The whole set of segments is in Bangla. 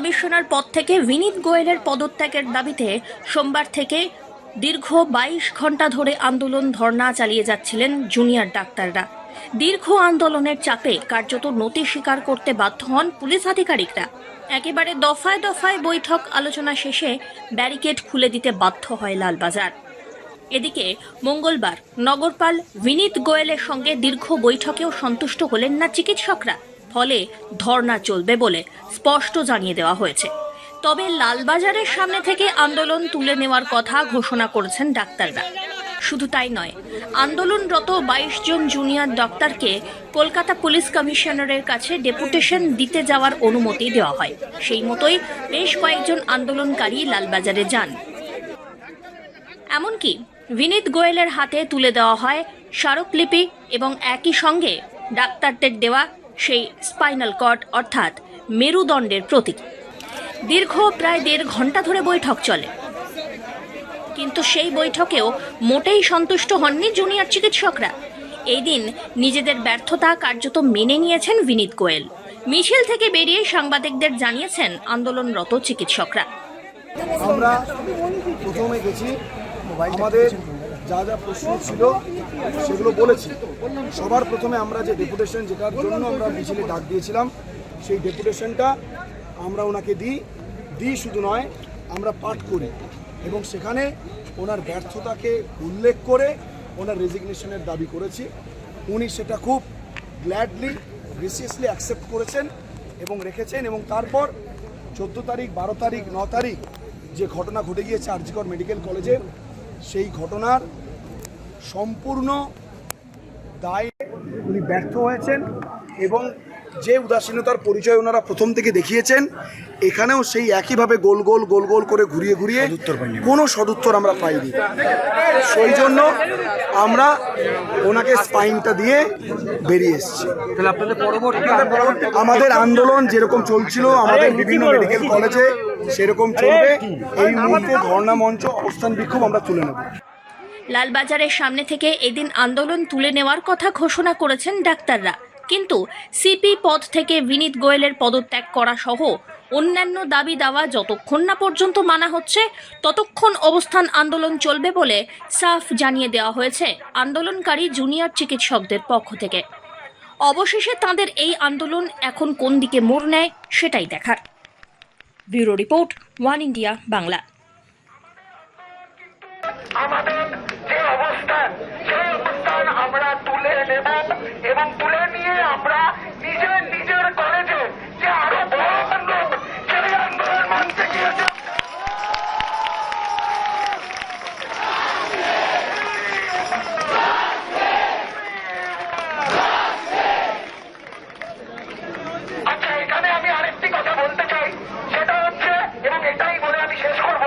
কমিশনার পদ থেকে বিনীত গোয়েলের পদত্যাগের দাবিতে সোমবার থেকে দীর্ঘ বাইশ ঘণ্টা ধরে আন্দোলন ধর্ণা চালিয়ে যাচ্ছিলেন জুনিয়র ডাক্তাররা। দীর্ঘ আন্দোলনের চাপে কার্যত নতি স্বীকার করতে বাধ্য হন পুলিশ আধিকারিকরা। একেবারে দফায় দফায় বৈঠক আলোচনা শেষে ব্যারিকেড খুলে দিতে বাধ্য হয় লালবাজার। এদিকে মঙ্গলবার নগরপাল বিনীত গোয়েলের সঙ্গে দীর্ঘ বৈঠকেও সন্তুষ্ট হলেন না চিকিৎসকরা। ফলে ধর্ণা চলবে বলে স্পষ্ট জানিয়ে দেওয়া হয়েছে। তবে লালবাজারের সামনে থেকে আন্দোলন তুলে নেওয়ার কথা ঘোষণা করেছেন ডাক্তাররা। শুধু তাই নয়, আন্দোলনরত বাইশ জন জুনিয়র ডাক্তারকে কলকাতা পুলিশ কমিশনারের কাছে ডেপুটেশন দিতে যাওয়ার অনুমতি দেওয়া হয়। সেই মতোই বেশ কয়েকজন আন্দোলনকারী লালবাজারে যান। এমনকি বিনীত গোয়েলের হাতে তুলে দেওয়া হয় স্মারকলিপি এবং একই সঙ্গে ডাক্তারদের দেওয়া সেই স্পাইনাল কর্ড অর্থাৎ মেরুদণ্ডের প্রতীক। দীর্ঘ প্রায় দেড় ঘণ্টা ধরে বৈঠক চলে। কিন্তু সেই বৈঠকেও মোটেই সন্তুষ্ট হননি জুনিয়র চিকিৎসকরা। এই দিন নিজেদের ব্যর্থতা কার্যত মেনে নিয়েছেন বিনীত গোয়েল। মিছিল থেকে বেরিয়ে সাংবাদিকদের জানিয়েছেন আন্দোলনরত চিকিৎসকরা। আমরা প্রথমে গেছি আমাদের যা যা প্রশ্ন ছিল, সেগুলো বলেছি। সবার প্রথমে আমরা যে ডেপুটেশন যেটার জন্য আমরা মিছিলে ডাক দিয়েছিলাম, সেই ডেপুটেশনটা আমরা ওনাকে দিই। দিই শুধু নয়, আমরা পাঠ করি। এবং সেখানে ওনার ব্যর্থতাকে উল্লেখ করে ওনার রেজিগনেশনের দাবি করেছি। উনি সেটা খুব গ্ল্যাডলি গ্রেসিয়াসলি অ্যাকসেপ্ট করেছেন এবং রেখেছেন এবং তারপর চোদ্দ তারিখ, বারো তারিখ, ন তারিখ যে ঘটনা ঘটে গিয়েছে আরজিকর মেডিকেল কলেজে সেই ঘটনার সম্পূর্ণ দায় উনি ব্যর্থ হয়েছেন এবং যে উদাসীনতার পরিচয় ওনারা প্রথম থেকে দেখিয়েছেন এখানেও সেই একইভাবে গোল গোল গোল গোল করে ঘুরিয়ে ঘুরিয়ে কোনো সদুত্তর আমরা পাইনি। সেই জন্য আমরা ওনাকে স্পাইনটা দিয়ে বেরিয়ে এসেছি। তাহলে আপনাদের পরবর্তী আন্দোলন আমাদের আন্দোলন যেরকম চলছিল আমাদের বিভিন্ন মেডিকেল কলেজে সেরকম চলবে। এই মুহূর্তে ধর্ণা মঞ্চ অবস্থান বিক্ষোভ আমরা তুলে নেব। লালবাজারের সামনে থেকে এদিন আন্দোলন তুলে নেওয়ার কথা ঘোষণা করেছেন ডাক্তাররা। কিন্তু সিপি পদ থেকে বিনীত গোয়েলের পদত্যাগ করা সহ অন্যান্য দাবি দাওয়া যতক্ষণ না পর্যন্ত মানা হচ্ছে, ততক্ষণ অবস্থান আন্দোলন চলবে বলে সাফ জানিয়ে দেওয়া হয়েছে আন্দোলনকারী জুনিয়র চিকিৎসকদের পক্ষ থেকে। অবশেষে তাদের এই আন্দোলন এখন কোন দিকে মোড় নেয় সেটাই দেখার। Bureau report, one India, Bangla. আমাদের যে অবস্থান, সেই অবস্থান আমরা তুলে নেব। এবং তুলে নিয়ে আমরা নিজের নিজের কলেজে যে আরও বড় আন্দোলন, সেই আন্দোলন মানতে গিয়েছে। আচ্ছা এখানে আমি আরেকটি কথা বলতে চাই। সেটা হচ্ছে এটাই বলে আমি শেষ করব,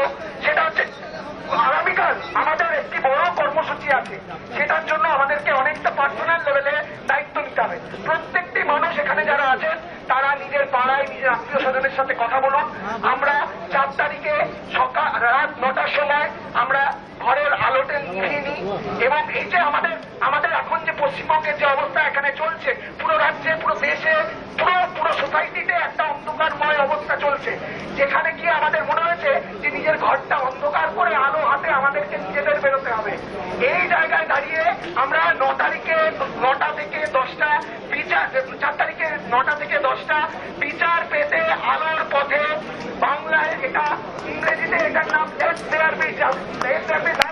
সেটা হচ্ছে, আগামীকাল আমাদের একটি বড় কর্মসূচি আছে। সেটার জন্য আমাদেরকে অনেকটা পার্সোনাল লেভেলে দায়িত্ব নিতে হবে। প্রত্যেকটি মানুষ এখানে যারা আছেন, তারা নিজের পাড়ায় নিজের আত্মীয় স্বজনের সাথে কথা বলুন। আমরা চার তারিখে সকাল, রাত নটার সময় আমরা ঘরের আলোতে নিভিয়ে নিই এবং এই যে আমাদের আমাদের এখন যে পশ্চিমবঙ্গের যে অবস্থা এখানে চলছে, পুরো রাজ্যে, পুরো দেশে, পুরো পুরো সোসাইটিতে একটা অন্ধকারময় অবস্থা চলছে। যেখানে কি আমাদের মনে হয়েছে যে নিজের ঘরটা অন্ধকার করে আলো হাতে আমাদেরকে নিজেদের বেরোতে হবে। এই জায়গায় দাঁড়িয়ে আমরা ন তারিখে, নটা imediato, imediatamente.